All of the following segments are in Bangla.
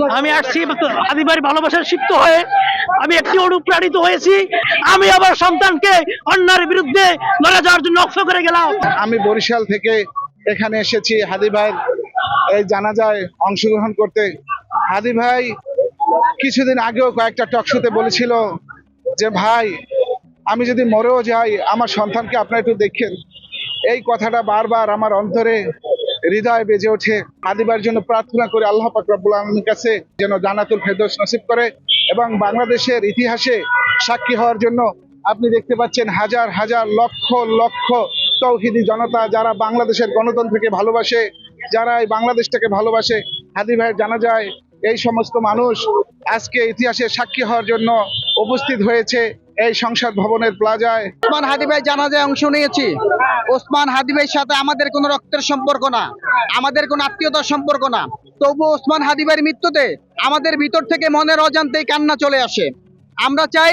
আমি আসছি আদিবাড়ি ভালোবাসার সিক্ত হয়ে আমি একটি অনুপ্রাণিত হয়েছি। আমি আবার সন্তানকে অন্যার বিরুদ্ধে লড়ে যাওয়ার জন্য অক্ষ করে গেলাম। আমি বরিশাল থেকে এখানে এসেছি, হাদি ভাইয়ের এই জানাজায় অংশগ্রহণ করতে। হাদি ভাই কিছুদিন আগেও কয়েকটা টকশোতে বলেছিল যে, ভাই, আমি যদি মরেও যাই, আমার সন্তানকে আপনারা একটু দেখেন। এই কথাটা বারবার আমার অন্তরে হৃদয় বেজে ওঠে। হাদিবার জন্য প্রার্থনা করে আল্লাহ পাক রব্বুল আলমীর কাছে যেন জানাতুল ফেরদৌস নসিব করে এবং বাংলাদেশের ইতিহাসে সাক্ষী হওয়ার জন্য আপনি দেখতে পাচ্ছেন হাজার হাজার, লক্ষ লক্ষ তৌহিদি জনতা যারা বাংলাদেশের গণতন্ত্রকে ভালোবাসে যারা এই বাংলাদেশটাকে ভালোবাসে। হাদি ভাইয়ের জানা যায় এই সমস্ত মানুষ আজকে ইতিহাসে সাক্ষী হওয়ার জন্য উপস্থিত হয়েছে। এই সংসদ ভবনের প্লাজায়। ওসমান হাদি ভাই জানাজায় অংশ নিয়েছি। ওসমান হাদি ভাইয়ের সাথে আমাদের কোনো রক্তের সম্পর্ক না। আমাদের কোনো আত্মীয়তার সম্পর্ক না। তবু ওসমান হাদি ভাইয়ের মৃত্যুতে আমাদের ভিতর থেকে মনের অজান্তেই কান্না চলে আসে। আমরা চাই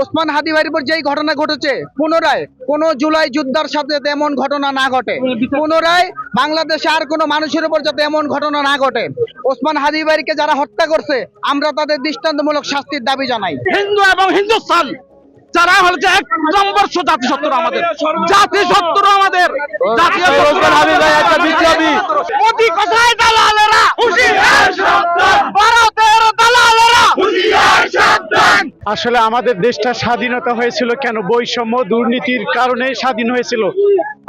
ওসমান হাদি ভাইয়ের উপর যেই ঘটনা ঘটেছে পুনরায় কোনো জুলাই যুদ্ধার সাথে তেমন ঘটনা না ঘটে। পুনরায় বাংলাদেশে আর কোনো মানুষের উপর যাতে এমন ঘটনা না ঘটে। ওসমান হাদি ভাইকে যারা হত্যা করছে আমরা তাদের দৃষ্টান্তমূলক শাস্তির দাবি জানাই। হিন্দু এবং হিন্দুস্তান যারা হচ্ছে এক নম্বর জাতি শত্রু আমাদের। জাতি শত্রু আমাদের। জাতীয় মোদি কোথায় দালালেরা? ভারতের দালালেরা। আসলে আমাদের দেশটা স্বাধীনতা হয়েছিল কেন? বৈষম্য দুর্নীতির কারণে স্বাধীন হয়েছিল।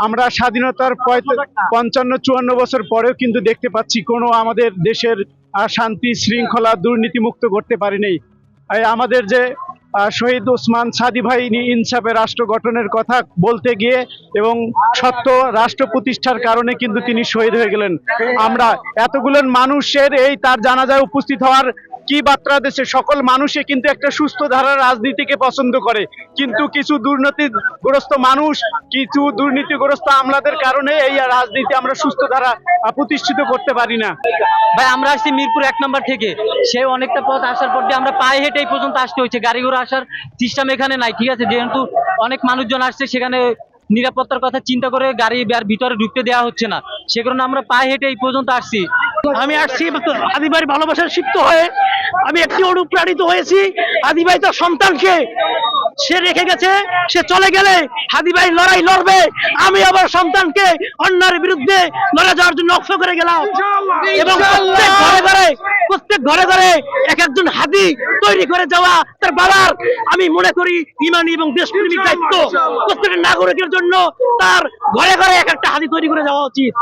আমরা স্বাধীনতার পঞ্চান্ন চুয়ান্ন বছর পরেও কিন্তু দেখতে পাচ্ছি কোনো আমাদের দেশের শান্তি শৃঙ্খলা দুর্নীতি মুক্ত করতে পারিনি। আমাদের যে শহীদ ওসমান সাদি ভাই ইনসাফে রাষ্ট্র গঠনের কথা বলতে গিয়ে এবং সত্য রাষ্ট্র প্রতিষ্ঠার কারণে কিন্তু তিনি শহীদ হয়ে গেলেন। আমরা এতগুলো মানুষের এই তার জানাজায় উপস্থিত হওয়ার কি বার্তা দেশে সকল মানুষে কিন্তু একটা সুস্থ ধারার রাজনীতিকে পছন্দ করে। কিন্তু কিছু দুর্নীতিগ্রস্ত মানুষ, কিছু দুর্নীতিগ্রস্ত আমলাদের কারণে এই রাজনীতি আমরা সুস্থ ধারা প্রতিষ্ঠিত করতে পারি না। ভাই, আমরা আসছি মিরপুর এক নম্বর থেকে। সে অনেকটা পথ আসার পর দিয়ে আমরা পায়ে হেঁটে এই পর্যন্ত আসতে হয়েছে। গাড়ি ঘোড়া আসার সিস্টেম এখানে নাই, ঠিক আছে? যেহেতু অনেক মানুষজন আসছে, সেখানে নিরাপত্তার কথা চিন্তা করে গাড়ি আর ভিতরে ঢুকতে দেওয়া হচ্ছে না। সে কারণে আমরা পায়ে হেঁটে এই পর্যন্ত আসছি। আমি আসছি আদিবাড়ি ভালোবাসার সিক্ত হয়ে আমি একটি অনুপ্রাণিত হয়েছি। আদিবাই তার সন্তানকে সে রেখে গেছে সে চলে গেলে হাদিবাই লড়াই লড়বে। আমি আবার সন্তানকে অন্যার বিরুদ্ধে লড়ে যাওয়ার জন্য অক্ষ করে গেলাম। এবং প্রত্যেক ঘরে ঘরে প্রত্যেক ঘরে ঘরে এক একজন হাদি তৈরি করে যাওয়া তার বাবার। আমি মনে করি ইমানি এবং দেশপ্রেমিক দায়িত্ব প্রত্যেকটা নাগরিকের জন্য তার ঘরে ঘরে এক একটা হাদি তৈরি করে যাওয়া উচিত।